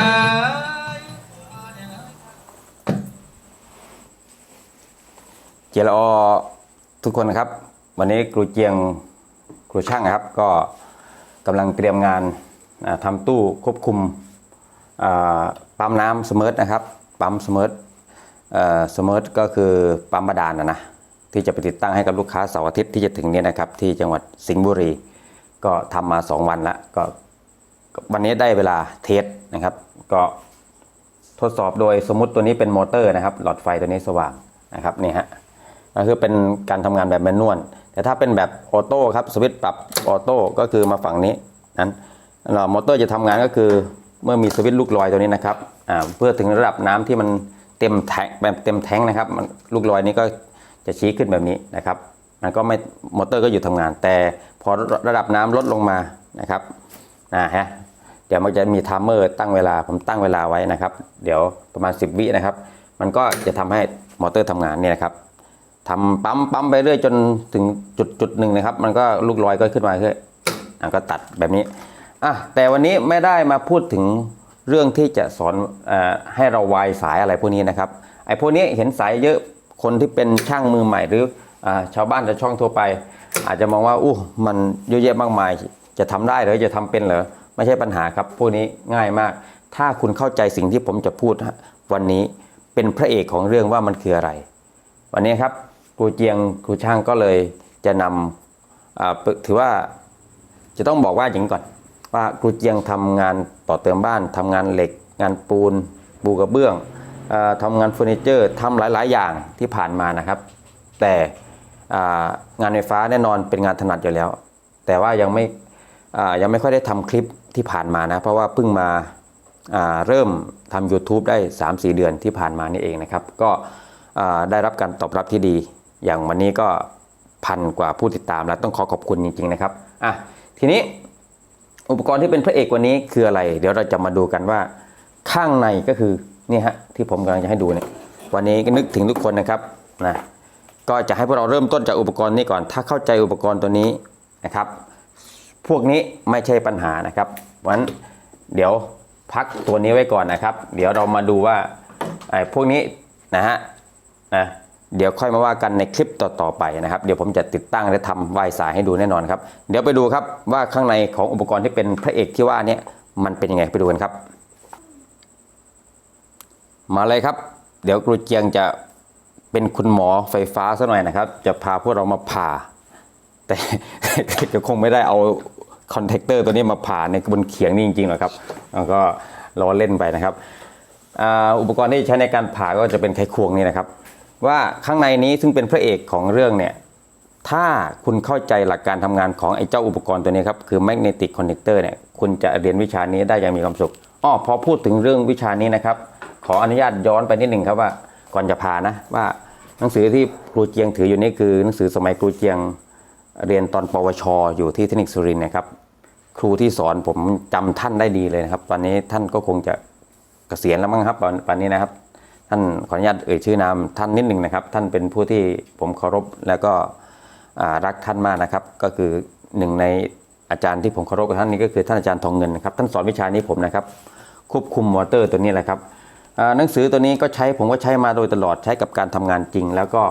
หาเจรอทุกคนนะครับ วันนี้ครูเจียงครูช่างนะครับ ก็กำลังเตรียมงานทำตู้ควบคุมปั๊มน้ำสมิร์ทนะครับปั๊มสมิร์ทสมิร์ทก็คือปั๊มบาดาลนะนะที่จะไปติดตั้งให้กับลูกค้าเสาร์อาทิตย์ที่จะถึงนี้นะครับ ที่จังหวัดสิงห์บุรี ก็ทำมา 2 วันล้วก็ก็ วันนี้ได้เวลาเทสนะครับ ก็ทดสอบโดยสมมติตัวนี้เป็นมอเตอร์นะครับ หลอดไฟตัวนี้สว่างนะครับนี่ฮะก็คือเป็นการทำงานแบบแมนนวลแต่ถ้าเป็นแบบออโต้ครับสวิตช์ปรับออโต้ก็คือมาฝั่งนี้นั้นเรามอเตอร์จะทำงานก็คือเมื่อมีสวิตช์ลูกลอยตัวนี้นะครับอ่าเพื่อถึงระดับน้ำที่มันเต็มแทงแบบเต็มแทงนะครับมันลูกลอยนี้ก็จะชี้ขึ้นแบบนี้นะครับมันก็ไม่มอเตอร์ก็อยู่ทำงาน แต่พอระดับน้ำลดลงมานะครับนะฮะ เดี๋ยวมันจะมีไทม์เมอร์ตั้งเวลาผมตั้งเวลาไว้นะครับ เดี๋ยวประมาณ 10 วินะครับ มันก็จะทำให้มอเตอร์ทำงานเนี่ยนะครับทำปั๊มปั๊มไปเรื่อยจนถึงจุดจุดหนึ่งนะครับ มันก็ลูกลอยก็ขึ้นมาเรื่อยอะก็ตัดแบบนี้อะแต่วันนี้ไม่ได้มาพูดถึงเรื่องที่จะสอนอให้เราวายสายอะไรพวกนี้นะครับไอ้พวกนี้เห็นสายเยอะคนที่เป็นช่างมือใหม่หรืออชาวบ้านชาวช่องทั่วไป อาจจะมองว่าอู้มันเยอะแยะมากมาย จะทำได้หรือจะทำเป็นเหรอ ไม่ใช่ปัญหาครับ พวกนี้ง่ายมาก ถ้าคุณเข้าใจสิ่งที่ผมจะพูดวันนี้เป็นพระเอกของเรื่องว่ามันคืออะไร วันนี้ครับครูเจียงครูช่างก็เลยจะนำถือว่าจะต้องบอกว่าอย่างนี้ก่อน ว่าครูเจียงทำงานต่อเติมบ้านทำงานเหล็ก งานปูนปูกระเบื้องอทำงานเฟอร์นิเจอร์ทำหลาย ๆ อย่างที่ผ่านมานะครับ แต่งานไฟฟ้าแน่นอนเป็นงานถนัดอยู่แล้ว แต่ว่ายังไม่ ยังไม่ค่อยได้ทำคลิปที่ผ่านมานะ เพราะว่าเพิ่งมาาเริ่มทำ YouTube ได้ 3-4 เดือนที่ผ่านมานี่เองนะครับ ก็ได้รับการตอบรับที่ดี อย่างวันนี้ก็พันกว่าผู้ติดตามแล้วต้องขอขอบคุณจริงๆนะครับอะทีนี้อุปกรณ์ที่เป็นพระเอกวันนี้คืออะไร เดี๋ยวเราจะมาดูกันว่าข้างในก็คือนี่ฮะที่ผมกำลังจะให้ดูเนี่ยวันนี้ก็นึกถึงทุกคนนะครับนะก็จะให้พวกเราเริ่มต้นจากอุปกรณ์นี้ก่อน ถ้าเข้าใจอุปกรณ์ตัวนี้นะครับ พวกนี้ไม่ใช่ปัญหานะครับเพราะฉะนั้นเดี๋ยวพักตัวนี้ไว้ก่อนนะครับ เดี๋ยวเรามาดูว่าไอ้พวกนี้นะฮะนะเดี๋ยวค่อยมาว่ากันในคลิปต่อๆไปนะครับ เดี๋ยวผมจะติดตั้งและทำวายสายให้ดูแน่นอนครับ เดี๋ยวไปดูครับว่าข้างในของอุปกรณ์ที่เป็นพระเอกที่ว่านี้มันเป็นยังไงไปดูกันครับ มาเลยครับ เดี๋ยวครูเจียงจะเป็นคุณหมอไฟฟ้าซะหน่อยนะครับ จะพาพวกเรามาผ่า แต่จะคงไม่ได้เอาคอนแทคเตอร์ตัวนี้มาผ่าในบนเขียงนี่จริงๆหรอกครับแล้วก็ล้อเล่นไปนะครับอ,อุปกรณ์ที่ใช้ในการผ่าก็จะเป็นไขควงนี่นะครับ ว่าข้างในนี้ซึ่งเป็นพระเอกของเรื่องเนี่ยถ้าคุณเข้าใจหลักการทำงานของไอ้เจ้าอุปกรณ์ตัวนี้ครับคือ magnetic connector เนี่ยคุณจะเรียนวิชานี้ได้อย่างมีความสุขอ้อพอพูดถึงเรื่องวิชานี้นะครับ ขออนุญาตย้อนไปนิดหนึ่งครับว่าก่อนจะพานะว่าหนังสือที่ครูเจียงถืออยู่นี่คือหนังสือสมัยครูเจียง เรียนตอนปวช อยู่ที่เทคนิคสุรินนะครับ ครูที่สอนผมจำท่านได้ดีเลยนะครับ ตอนนี้ท่านก็คงจะเกษียณแล้วมั้งครับตอนนี้นะครับ ท่านขออนุญาตเอ่ยชื่อนามท่านนิดหนึ่งนะครับ ท่านเป็นผู้ที่ผมเคารพแล้วก็รักท่านมากนะครับ ก็คือหนึ่งในอาจารย์ที่ผมเคารพกับท่านนี้ก็คือท่านอาจารย์ทองเงินนะครับท่านสอนวิชานี้ผมนะครับ ควบคุมมอเตอร์ตัวนี้แหละครับหนังสือตัวนี้ก็ใช้ผมก็ใช้มาโดยตลอดใช้กับการทำงานจริง แล้วก็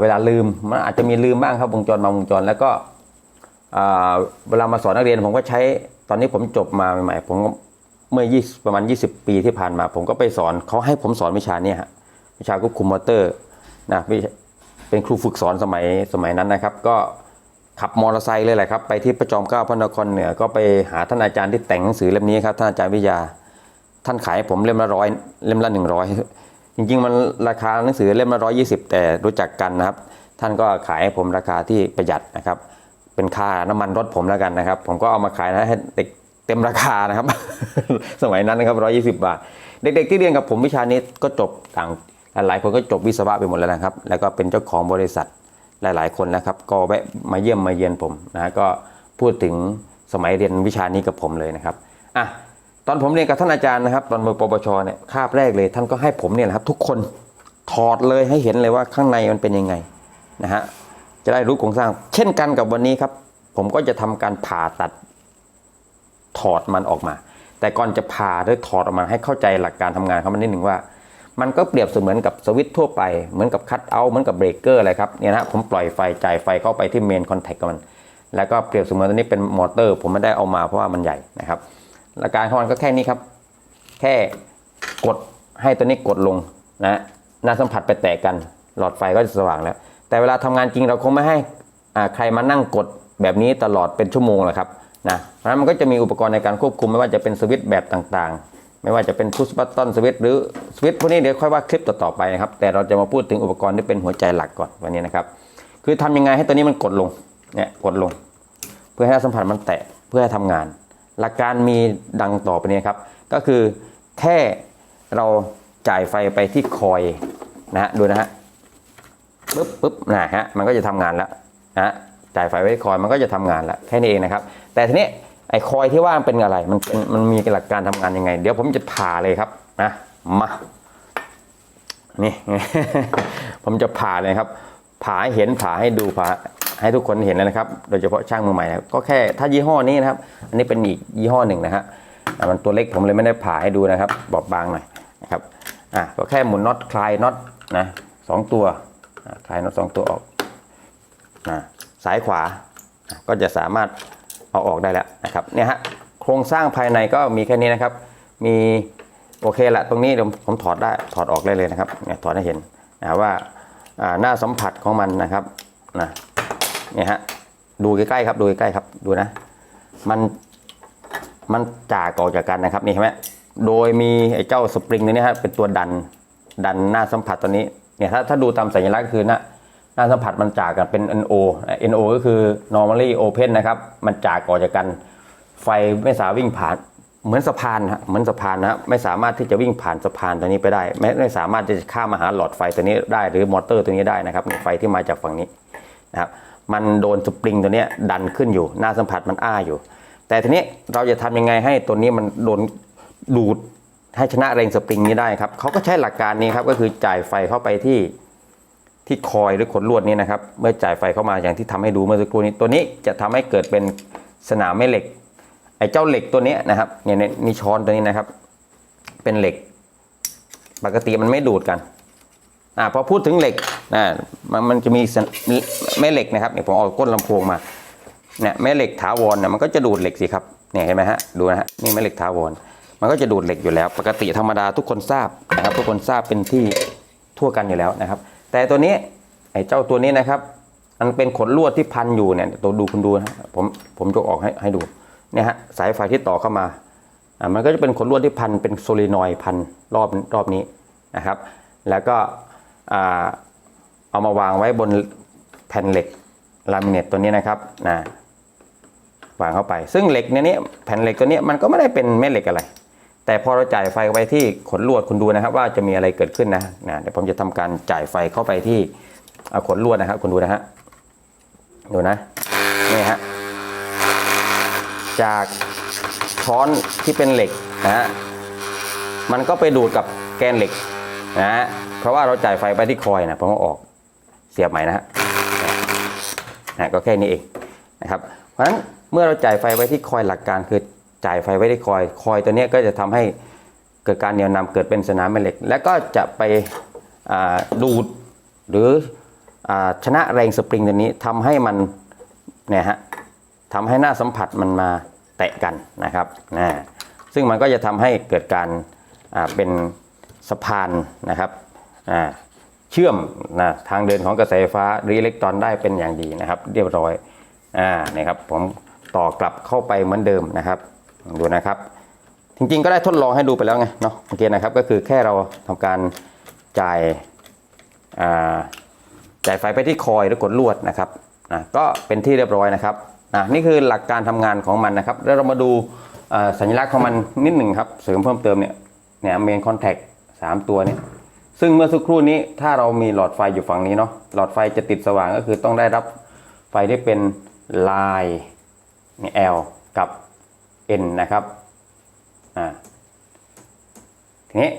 เวลาลืมมันอาจจะมีลืมบ้างครับวงจรบางวงจร แล้วก็เวลามาสอนนักเรียนผมก็ใช้ตอนนี้ผมจบมาใหม่ๆผมเมื่อ20ประมาณ 20 ปีที่ผ่านมา ผมก็ไปสอนเขาให้ผมสอนวิชาเนี้ฮะวิชาควบคุมมอเตอร์นะเป็นครูฝึกสอนสมัยสมัยนั้นนะครับ ก็ขับมอเตอร์ไซค์เลยแหละครับไปที่ประจอมเกล้าพระนครเหนือก็ไปหาท่านอาจารย์ที่แต่งหนังสือเล่มนี้ครับท่านอาจารย์วิทยา ท่านขายผมเล่มละร้อยเล่มละหนึ่งร้อย จริงๆ มันราคาหนังสือเล่มละร้อยี่สิบแต่รู้จักกันนะครับ ท่านก็ขายให้ผมราคาที่ประหยัดนะครับ เป็นค่าน้ำมันรถผมแล้วกันนะครับ ผมก็เอามาขายนะให้เด็กเต็มราคานะครับ สมัยนั้นนะครับร้อยี่สิบาท เด็กๆที่เรียนกับผมวิชานี้ก็จบต่างหลายคนก็จบวิศวะไปหมดแล้วนะครับ แล้วก็เป็นเจ้าของบริษัทหลายๆ คนนะครับ ก็แวะมาเยี่ยมมาเยียนผมนะก็พูดถึงสมัยเรียนวิชานี้กับผมเลยนะครับอะ ตอนผมเรียนกับท่านอาจารย์นะครับ ตอนมปปชเนี่ยคาบแรกเลยท่านก็ให้ผมเนี่ยนะครับ ทุกคนถอดเลยให้เห็นเลยว่าข้างในมันเป็นยังไงนะฮะจะได้รู้โครงสร้าง เช่นกันกับวันนี้ครับ ผมก็จะทำการผ่าตัดถอดมันออกมา แต่ก่อนจะผ่าหรือถอดออกมาให้เข้าใจหลักการทำงานเขามันนิดหนึ่งว่า มันก็เปรียบเสมือนกับสวิตช์ทั่วไปเหมือนกับคัตเอาเหมือนกับเบรกเกอร์อะไรครับเนี่ยนะผมปล่อยไฟจ่ายไฟเข้าไปที่เมนคอนแทคกับมันแล้วก็เปรียบเสมือนตัวนี้เป็นมอเตอร์ ผมไม่ได้เอามาเพราะว่ามันใหญ่นะครับ หลักการของมันก็แค่นี้ครับ แค่กดให้ตัวนี้กดลงนะหน้าสัมผัสไปแตะกัน หลอดไฟก็จะสว่างแล้ว แต่เวลาทำงานจริงเราคงไม่ให้อ่าใครมานั่งกดแบบนี้ตลอดเป็นชั่วโมงหรอกครับนะเพราะฉะนั้นมันก็จะมีอุปกรณ์ในการควบคุมไม่ว่าจะเป็นสวิตช์แบบต่างๆ ไม่ว่าจะเป็นพุชบัตตอนสวิตช์หรือสวิตช์พวกนี้เดี๋ยวค่อยว่าคลิปต่อๆไปนะครับ แต่เราจะมาพูดถึงอุปกรณ์ที่เป็นหัวใจหลักก่อนวันนี้นะครับ คือทำยังไงให้ตัวนี้มันกดลงเนี่ยกดลง เพื่อให้น้าสัมผัสมันแตะเพื่อให้ทำงาน หลักการมีดังต่อไปนี้ครับ ก็คือแค่เราจ่ายไฟไปที่คอยนะฮะดูนะฮะปึ๊บปึ๊บนะฮะมันก็จะทำงานแล้วนะจ่ายไฟไว้คอยมันก็จะทำงานแล้วแค่นี้เองนะครับ แต่ทีนี้ไอ้คอยที่ว่ามันเป็นอะไรมันเป็นมันมีหลักการทำงานยังไง เดี๋ยวผมจะผ่าเลยครับนะมานี่ ผมจะผ่าเลยครับ ผ่าให้เห็นผ่าให้ดูผ่า ให้ทุกคนเห็นเลยนะครับ โดยเฉพาะช่างมือใหม่นะก็แค่ถ้ายี่ห้อนี้นะครับ อันนี้เป็นอีกยี่ห้อหนึ่งนะฮะมันตัวเล็กผมเลยไม่ได้ผ่าให้ดูนะครับ บอบบางหน่อยนะครับอะก็แค่หมุนน็อตคลายน็อตนะสองตัวคลายน็อตสองตัวออกนะซ้ายขวาก็จะสามารถเอาออกได้แล้วนะครับเนี่ยฮะโครงสร้างภายในก็มีแค่นี้นะครับ มีโอเคละตรงนี้เดี๋ยวผมถอดได้ถอดออกได้เลยนะครับเนี่ยถอดให้เห็นนะว่าอ่าหน้าสัมผัสของมันนะครับนะ เนี่ยฮะดูใกล้ๆครับดูใกล้ๆครับดูนะ มันมันจากออกจากกันนะครับนี่เห็นไหมโดยมีไอ้เจ้าสปริงตัวนี้ฮะเป็นตัวดันดันหน้าสัมผัสตัวนี้เนี่ยถ้าถ้าดูตามสัญลักษณ์ก็คือหน้าหน้าสัมผัสมันจากกันเป็น NO NO ก็คือ normally open นะครับมันจากออกจากกัน ไฟไม่สามารถวิ่งผ่านเหมือนสะพานฮะเหมือนสะพานนะไม่สามารถที่จะวิ่งผ่านสะพานตัวนี้ไปได้ ไม่ไม่สามารถจะข้ามมาหาหลอดไฟตัวนี้ได้ หรือมอเตอร์ตัวนี้ได้นะครับไฟที่มาจากฝั่งนี้นะครับ มันโดนสปริงตัวนี้ดันขึ้นอยู่หน้าสัมผัสมันอ้าอยู่ แต่ทีนี้เราจะทำยังไงให้ตัวนี้มันโดนดูดให้ชนะแรงสปริงนี้ได้ครับเขาก็ใช้หลักการนี้ครับก็คือจ่ายไฟเข้าไปที่ที่คอยหรือขนลวดนี้นะครับ เมื่อจ่ายไฟเข้ามาอย่างที่ทำให้ดูเมื่อสักครู่นี้ตัวนี้จะทำให้เกิดเป็นสนามแม่เหล็ก ไอ้เจ้าเหล็กตัวนี้นะครับเนี่ยนี่ช้อนตัวนี้นะครับ เป็นเหล็ก ปกติมันไม่ดูดกัน อ่าพอพูดถึงเหล็กอ่ามันมันจะมีแม่เหล็กนะครับเนี่ยผมเอาก้นลำโพงมาเนี่ยแม่เหล็กถาวรเนี่ยมันก็จะดูดเหล็กสิครับเนี่ยเห็นไหมฮะดูนะฮะนี่แม่เหล็กถาวรมันก็จะดูดเหล็กอยู่แล้ว ปกติธรรมดาทุกคนทราบนะครับ ทุกคนทราบเป็นที่ทั่วกันอยู่แล้วนะครับ แต่ตัวนี้ไอ้เจ้าตัวนี้นะครับ มันเป็นขนลวดที่พันอยู่เนี่ยตัวดูคุณดูนะผมผมจะออกให้ให้ดูเนี่ยฮะสายไฟที่ต่อเข้ามาอ่ามันก็จะเป็นขนลวดที่พันเป็นโซลีนอยพันรอบรอบนี้นะครับ แล้วก็ เอามาวางไว้บนแผ่นเหล็กลามิเนตตัวนี้นะครับนะวางเข้าไป ซึ่งเหล็กเนี้ยแผ่นเหล็กตัวนี้มันก็ไม่ได้เป็นแม่เหล็กอะไร แต่พอเราจ่ายไฟไปที่ขนลวดคุณดูนะครับ ว่าจะมีอะไรเกิดขึ้นนะนะเดี๋ยวผมจะทำการจ่ายไฟเข้าไปที่ขนลวดนะครับคุณดูนะฮะดูนะนี่ฮะจากช้อนที่เป็นเหล็กนะฮะมันก็ไปดูดกับแกนเหล็กนะฮะ ราะว่าเราจ่ายไฟไปที่คอยนะผมก็ออกเสียบใหม่นะฮะนะก็แค่นี้เองนะครับ เพราะฉะนั้นเมื่อเราจ่ายไฟไว้ที่คอยหลักการคือจ่ายไฟไว้ที่คอย คอยตัวนี้ก็จะทำให้เกิดการเหนี่ยวนำเกิดเป็นสนามแม่เหล็ก แล้วก็จะไปดูดหรืออชนะแรงสปริงตัวนี้ทำให้มันเนี่ยฮะทำให้หน้าสัมผัสมันมาแตะกันนะครับนะซึ่งมันก็จะทำให้เกิดการเป็นสะพานนะครับ เชื่อมนะทางเดินของกระแสไฟฟ้าหรืออิเล็กตรอนได้เป็นอย่างดีนะครับ เรียบร้อยอ่านี่ครับผมต่อกลับเข้าไปเหมือนเดิมนะครับดูนะครับ จริงๆก็ได้ทดลองให้ดูไปแล้วไงเนาะโอเคนะครับก็คือแค่เราทำการจ่ายอ่าจ่ายไฟไปที่คอยหรือกดลวดนะครับอะก็เป็นที่เรียบร้อยนะครับอะนี่คือหลักการทำงานของมันนะครับแล้วเรามาดูสัญลักษณ์ของมันนิดหนึ่งครับเสริมเพิ่มเติมเนี่ยเนี่ยเมนคอนแทคสามตัวเนี่ย ซึ่งเมื่อสักครู่นี้ถ้าเรามีหลอดไฟอยู่ฝั่งนี้เนาะหลอดไฟจะติดสว่างก็คือต้องได้รับไฟที่เป็นลายนี่ L กับ N นะครับอ่าทีนี้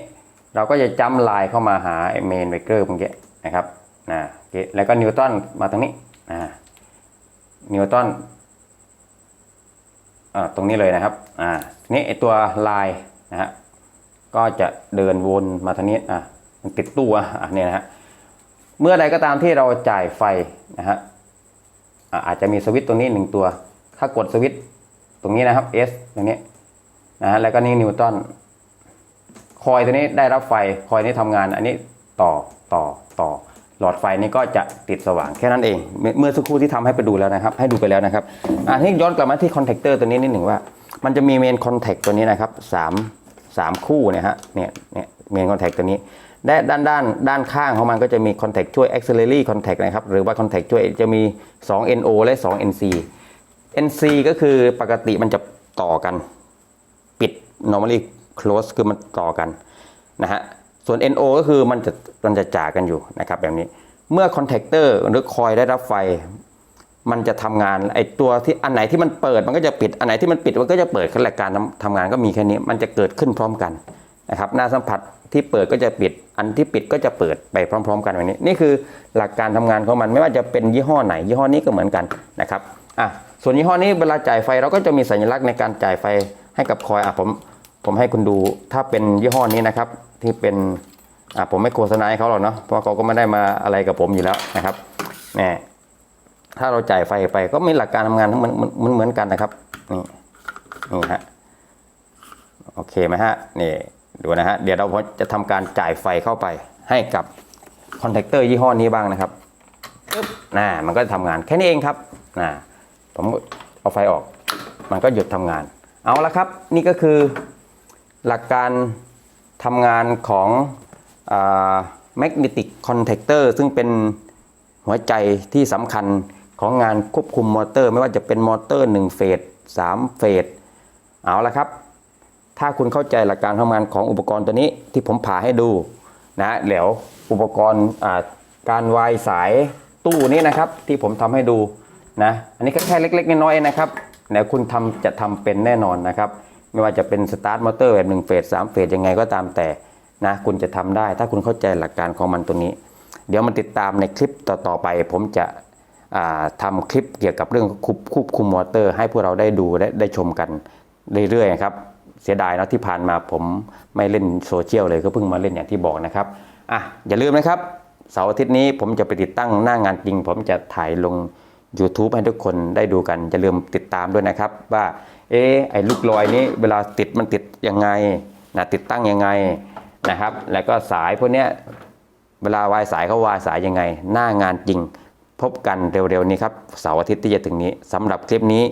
เราก็จะจำลายเข้ามาหาเมนเบเกอร์เมื่อกี้นะครับนะโอเคแล้วก็นิวตันมาตรงนี้อ่านิวตันอ่าตรงนี้เลยนะครับอ่าทีนี้ไอตัวลายนะฮะก็จะเดินวนมาทางนี้อะ มันติดตู้อะเนี่ยนะฮะเมื่อใดก็ตามที่เราจ่ายไฟนะฮะอาจจะมีสวิตช์ตรงนี้หนึ่งตัว ถ้ากดสวิตช์ตรงนี้นะครับ S ตรงนี้นะฮะแล้วก็นี่นิวตันคอยตัวนี้ได้รับไฟคอยนี้ทำงานอันนี้ต่อต่อต่อ หลอดไฟนี่ก็จะติดสว่างแค่นั้นเอง เมื่อสักครู่ที่ทำให้ไปดูแล้วนะครับ ให้ดูไปแล้วนะครับอ่าที่ย้อนกลับมาที่คอนแทคเตอร์ตัวนี้นิดหนึ่งว่า มันจะมีเมนคอนแทคตัวนี้นะครับสามสามคู่เนี่ยฮะเนี่ยเนี่ยเมนคอนแทคตัวนี้ ด้านด้านด้านด้านข้างของมันก็จะมีคอนแทคช่วย auxiliary contact นะครับ หรือว่าคอนแทคช่วยจะมี 2 NO และ 2 NC NC ก็คือปกติมันจะต่อกัน ปิด normally close คือมันต่อกันนะฮะ ส่วน NO ก็คือมันจะมันจะจ่ากันอยู่นะครับแบบนี้ เมื่อคอนแทคเตอร์หรือคอยได้รับไฟ มันจะทำงานไอตัวที่อันไหนที่มันเปิดมันก็จะปิด อันไหนที่มันปิดมันก็จะเปิดขั้นแรกการทำงานก็มีแค่นี้ มันจะเกิดขึ้นพร้อมกัน นะครับหน้าสัมผัสที่เปิดก็จะปิด อันที่ปิดก็จะเปิดไปพร้อม ๆ กันแบบนี้ นี่คือหลักการทำงานของมันไม่ว่าจะเป็นยี่ห้อไหน ยี่ห้อนี้ก็เหมือนกันนะครับอะส่วนยี่ห้อนี้เวลาจ่ายไฟเราก็จะมีสัญลักษณ์ในการจ่ายไฟให้กับคอยอะผมผมให้คุณดูถ้าเป็นยี่ห้อนี้นะครับที่เป็นอะผมไม่โฆษณาให้เขาหรอกเนาะเพราะเขาก็ไม่ได้มาอะไรกับผมอยู่แล้วนะครับนี่ถ้าเราจ่ายไฟไปก็มีหลักการทำงานทั้งเหมือนเหมือนเหมือนกันนะครับนี่นี่ฮะโอเคไหมฮะนี่ ดูนะฮะเดี๋ยวเราจะทำการจ่ายไฟเข้าไปให้กับคอนแทคเตอร์ยี่ห้อนี้บ้างนะครับปึ๊บน่ามันก็จะทำงานแค่นี้เองครับน่าผมเอาไฟออก มันก็หยุดทำงาน เอาละครับ นี่ก็คือหลักการทำงานของแมกเนติกคอนแทคเตอร์ซึ่งเป็นหัวใจที่สำคัญของงานควบคุมมอเตอร์ ไม่ว่าจะเป็นมอเตอร์1เฟส3เฟสเอาละครับ ถ้าคุณเข้าใจหลักการทำงานของอุปกรณ์ตัวนี้ที่ผมผ่าให้ดูนะเดี๋ยวอุปกรณ์การวายสายตู้นี้นะครับที่ผมทำให้ดูนะอันนี้แค่เล็กๆน้อยๆนะครับเดี๋ยวคุณทำจะทำเป็นแน่นอนนะครับ ไม่ว่าจะเป็นสตาร์ทมอเตอร์แบบหนึ่งเฟสสามเฟสยังไงก็ตามแต่นะคุณจะทำได้ถ้าคุณเข้าใจหลักการของมันตัวนี้ เดี๋ยวมันติดตามในคลิปต่อๆไป ผมจะอ่าทำคลิปเกี่ยวกับเรื่องควบคุมมอเตอร์ ให้พวกเราได้ดูและได้ชมกันเรื่อยๆครับ เสียดายนะที่ผ่านมาผมไม่เล่นโซเชียลเลยก็เพิ่งมาเล่นอย่างที่บอกนะครับอะอย่าลืมนะครับเสาร์อาทิตย์นี้ผมจะไปติดตั้งหน้างานจริง ผมจะถ่ายลง YouTube ให้ทุกคนได้ดูกันอย่าลืมติดตามด้วยนะครับ ว่าเอ๊ไอ้ลูกลอยนี้เวลาติดมันติดยังไงนะติดตั้งยังไงนะครับ แล้วก็สายพวกเนี้ยเวลาวายสายเขาวายสายยังไง หน้างานจริง พบกันเร็วๆนี้ครับเสาร์อาทิตย์ที่จะถึงนี้สำหรับคลิปนี้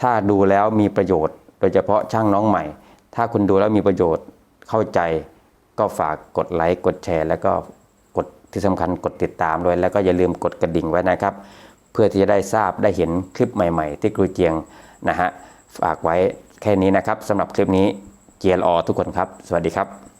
ถ้าดูแล้วมีประโยชน์ โดยเฉพาะช่างน้องใหม่ ถ้าคุณดูแล้วมีประโยชน์เข้าใจก็ฝากกดไลค์กดแชร์ แล้วก็กดที่สำคัญกดติดตามด้วย แล้วก็อย่าลืมกดกระดิ่งไว้นะครับ เพื่อที่จะได้ทราบได้เห็นคลิปใหม่ๆ ที่ครูเจียงนะฮะฝากไว้แค่นี้นะครับสำหรับคลิปนี้เจียรอทุกคนครับ สวัสดีครับ